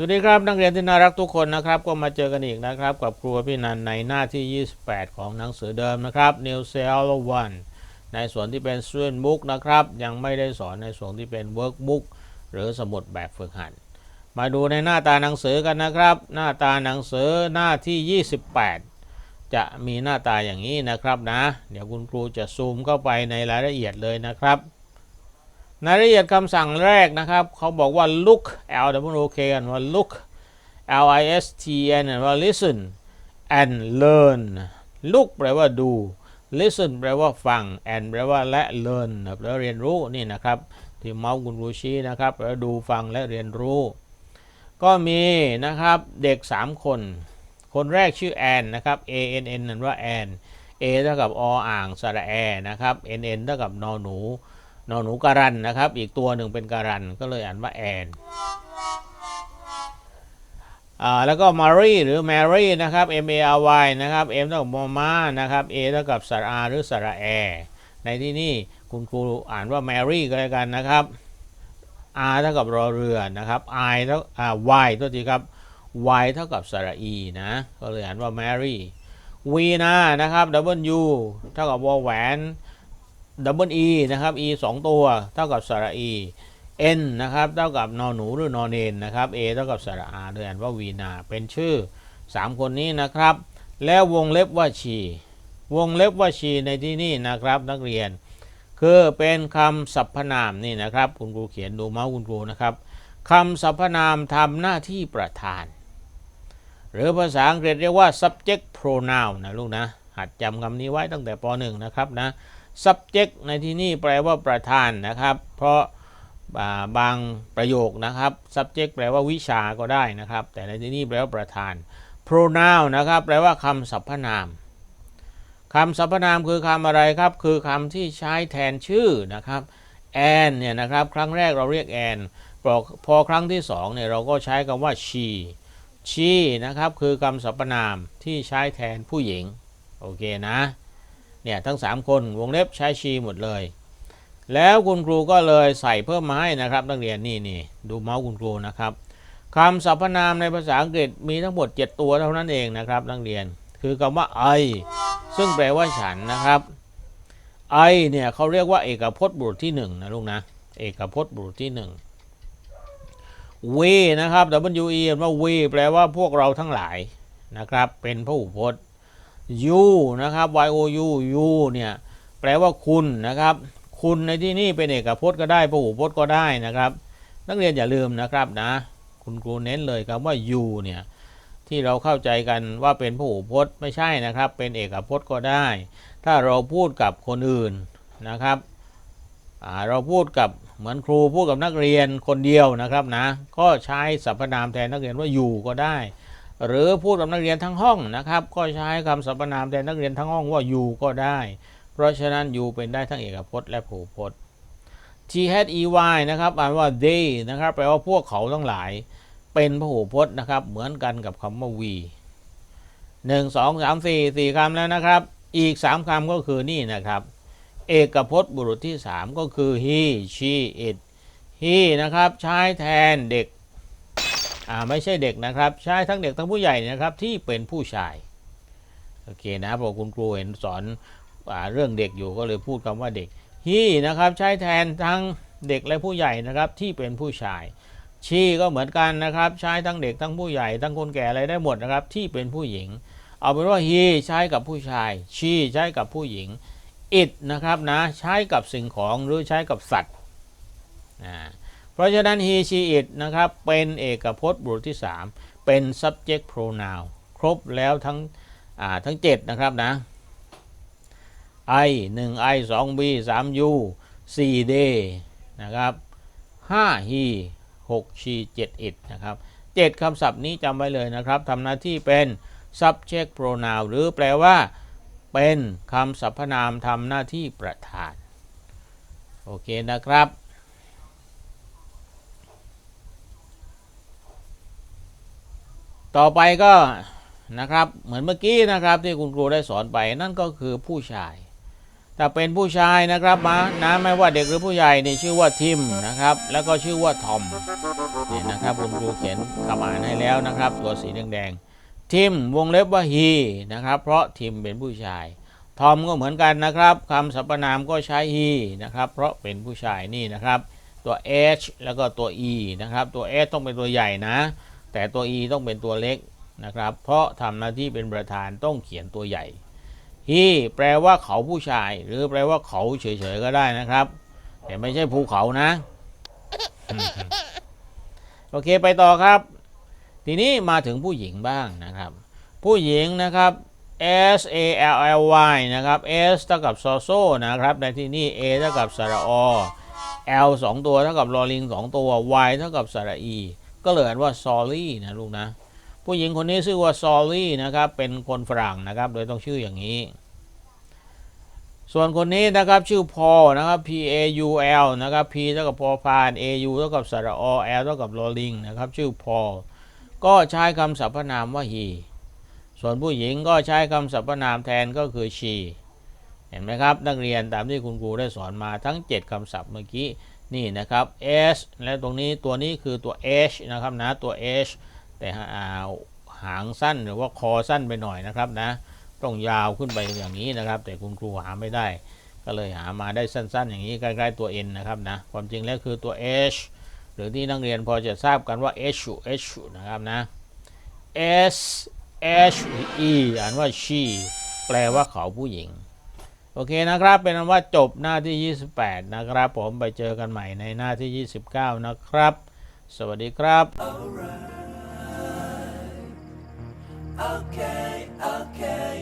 สวัสดีครับนักเรียนที่น่ารักทุกคนนะครับก็มาเจอกันอีกนะครับ กับครูพี่นันในหน้าที่ 28 ของหนังสือเดิมนะครับ New Cell One ในส่วนที่เป็น Student Book นะครับ ยังไม่ได้สอนในส่วนที่เป็น Workbook หรือสมุดแบบฝึกหัดมาดูในหน้าตาหนังสือกันนะครับ หน้าตาหนังสือหน้าที่ 28 จะมีหน้าตาอย่างนี้นะครับนะ เดี๋ยวคุณครูจะซูมเข้าไปในรายละเอียดเลยนะครับ รายละเอียดคำสั่งแรกนะครับ เขาบอกว่า look L W O K กันว่า look L I S T N ว่า listen and learn look แปลว่าดู listen แปลว่าฟัง and แปลว่าและ learn แปลว่าเรียนรู้นี่นะครับ ที่เมาส์คุณรูชีนะครับแปลว่าดูฟังและเรียนรู้ ก็มีนะครับเด็ก 3 คน คนแรกชื่อแอนนะครับ A N N นั่นว่าแอน A เท่ากับออ่างสระแอนะครับ N N เท่ากับนอหนู นอนหนูการันนะครับ อีกตัวหนึ่งเป็นการันก็เลยอ่านว่าแอนอ่าแล้วก็มารีหรือแมรี่นะครับ M A R Y นะครับ M เท่ากับมอมานะครับ A เท่ากับสระอาหรือสระแอในที่นี่คุณครูอ่านว่าแมรี่ก็แล้วกันนะครับ R เท่ากับรอเรือนะครับ I เท่าอ่า Y ตัวทีครับ Y เท่ากับสระ E นะก็เลยอ่านว่าแมรี่ V นะนะครับ W เท่ากับวอแหวน ดับเบิล e นะครับ e 2 ตัวเท่ากับสระ e n นะครับ เท่ากับนอหนูหรือนอนเนนนะครับ a เท่ากับสระ r โดยอ่านว่าวีนา เป็นชื่อ 3 คนนี้นะครับ แล้ววงเล็บว่าชี วงเล็บว่าชีในที่นี่นะครับนักเรียน คือเป็นคำสรรพนามนี่นะครับ คุณครูเขียนดูเมาส์คุณครูนะครับคำสรรพนามทำหน้าที่ประธาน หรือภาษาอังกฤษเรียกว่า subject pronoun นะลูกนะ หัดจำคำนี้ไว้ตั้งแต่ป .1 นะครับนะ subject ในที่นี่แปลว่าประธานนะครับ เพราะบางประโยคนะครับ subject แปลว่าวิชาก็ได้นะครับ แต่ในที่นี้แปลว่าประธาน pronoun นะครับ แปลว่าคำสรรพนามคำสรรพนามคือคำอะไรครับ คือคำที่ใช้แทนชื่อนะครับ and เนี่ยนะครับ ครั้งแรกเราเรียก and พอพอครั้งที่สองเนี่ยเราก็ใช้คำว่า she she นะครับ คือคำสรรพนามที่ใช้แทนผู้หญิง โอเคนะ เนี่ยทั้ง 3 คนวงเล็บใช้ชีหมดเลย แล้วคุณครูก็เลยใส่เพิ่มมาให้นะครับนักเรียนนี่นี่ดูเมาส์คุณครูนะครับคำสรรพนามในภาษาอังกฤษมีทั้งหมด 7 ตัวเท่านั้นเองนะครับนักเรียนคือคำว่า I ซึ่งแปลว่าฉันนะครับ I เนี่ยเขาเรียกว่าเอกพจน์บุรุษที่1นะลูกนะเอกพจน์บุรุษที่1 we นะครับ W E ว่า we แปลว่าพวกเราทั้งหลายนะครับ เป็นพหูพจน์ you นะครับ y o u you เนี่ยแปลว่าคุณนะครับ คุณในที่นี่เป็นเอกพจน์ก็ได้พหูพจน์ก็ได้นะครับ นักเรียนอย่าลืมนะครับนะ คุณครูเน้นเลยครับว่า you เนี่ยที่เราเข้าใจกันว่าเป็นพหูพจน์ไม่ใช่นะครับ เป็นเอกพจน์ก็ได้ ถ้าเราพูดกับคนอื่นนะครับเราพูดกับเหมือนครูพูดกับนักเรียนคนเดียวนะครับนะ ก็ใช้สรรพนามแทนนักเรียนว่า you ก็ได้ หรือพูดกับนักเรียนทั้งห้องนะครับ ก็ใช้คำสรรพนามแทนนักเรียนทั้งห้องว่า you ก็ได้ เพราะฉะนั้น you เป็นได้ทั้งเอกพจน์และผูพจน์ t h e y นะครับอ่านว่า they นะครับแปลว่าพวกเขาทั้งหลาย เป็นพหูพจน์นะครับ เหมือนกันกับคำว่า we หนึ่งสองสามสี่สี่คำแล้วนะครับ อีกสามคำก็คือนี่นะครับ เอกพจน์บุรุษที่สามก็คือ he she it he นะครับใช้แทนเด็ก อ่าไม่ใช่เด็กนะครับใช้ทั้งเด็กทั้งผู้ใหญ่นะครับที่เป็นผู้ชายโอเคนะพราะคุณครูเห็นสอนอาเรื่องเด็กอยู่ก็เลยพูดคำว่าเด็ก he นะครับใช้แทนทั้งเด็กและผู้ใหญ่นะครับที่เป็นผู้ชาย she ก็เหมือนกันนะครับใช้ทั้งเด็กทั้งผู้ใหญ่ทั้งคนแก่อะไรได้หมดนะครับที่เป็นผู้หญิง เอาเป็นว่า he ใช้กับผู้ชาย she ใช้กับผู้หญิง it นะครับนะใช้กับสิ่งของหรือใช้กับสัตว์อ่า เพราะฉะนั้น he she it นะครับ เป็นเอกพจน์บุรุษที่ 3 เป็น subject pronoun ครบแล้วทั้งทั้ง 7 นะครับนะ I 1 I 2 B 3 U 4 they นะครับ5 he 6 she 7 it นะครับ 7คำศัพท์นี้จำไว้เลยนะครับทำหน้าที่เป็น subject pronoun หรือแปลว่า เป็นคำสรรพนามทำหน้าที่ประธาน โอเคนะครับ ต่อไปก็นะครับเหมือนเมื่อกี้นะครับที่คุณครูได้สอนไปนั่นก็คือผู้ชาย ถ้าเป็นผู้ชายนะครับมานะไม่ว่าเด็กหรือผู้ใหญ่นี่ชื่อว่าทิมนะครับ แล้วก็ชื่อว่าทอมนี่นะครับคุณครูเขียนคำอ่านให้แล้วนะครับ ตัวสีแดงๆทิมวงเล็บว่า he นะครับ เพราะทิมเป็นผู้ชาย ทอมก็เหมือนกันนะครับคำสรรพนามก็ใช้ he นะครับ เพราะเป็นผู้ชายนี่นะครับ ตัว h แล้วก็ตัว e นะครับตัว h ต้องเป็นตัวใหญ่นะ แต่ตัว e ต้องเป็นตัวเล็กนะครับ เพราะทำหน้าที่เป็นประธานต้องเขียนตัวใหญ่ he แปลว่าเขาผู้ชาย หรือแปลว่าเขาเฉยๆก็ได้นะครับ แต่ไม่ใช่ภูเขานะ โอเคไปต่อครับ ทีนี้มาถึงผู้หญิงบ้างนะครับ ผู้หญิงนะครับ S A L L Y นะครับ S เท่ากับซอโซนะครับ ในที่นี้ A เท่ากับสระอ L สองตัวเท่ากับลอลิงสองตัว Y เท่ากับสระอี ก็เลยอ่านว่า sorry นะลูกนะ ผู้หญิงคนนี้ชื่อว่า sorry นะครับ เป็นคนฝรั่งนะครับโดยต้องชื่ออย่างนี้ ส่วนคนนี้นะครับชื่อพอนะครับ P A U L นะครับ P เท่ากับพอพาน A U เท่ากับสระอ L เท่ากับลอลิงนะครับชื่อพอก็ใช้คำสรรพนามว่า he ส่วนผู้หญิงก็ใช้คำสรรพนามแทนก็คือ she เห็นไหมครับ นักเรียนตามที่คุณครูได้สอนมาทั้ง 7 คำศัพท์เมื่อกี้ นี่นะครับ s และตรงนี้ตัวนี้คือตัว h นะครับนะตัว h แต่หาหางสั้นหรือว่าคอสั้นไปหน่อยนะครับนะต้องยาวขึ้นไปอย่างนี้นะครับ แต่คุณครูหาไม่ได้ ก็เลยหามาได้สั้นๆ อย่างนี้ใกล้ๆตัว n นะครับนะความจริงแล้วคือตัว h หรือที่นักเรียนพอจะทราบกันว่า h h นะครับนะ s h e อ่านว่า she แปลว่าเขาผู้หญิง โอเคนะครับ เป็นอันว่าจบหน้าที่ 28 นะครับ ผมไปเจอกันใหม่ในหน้าที่ 29 นะครับ สวัสดีครับ Okay, okay.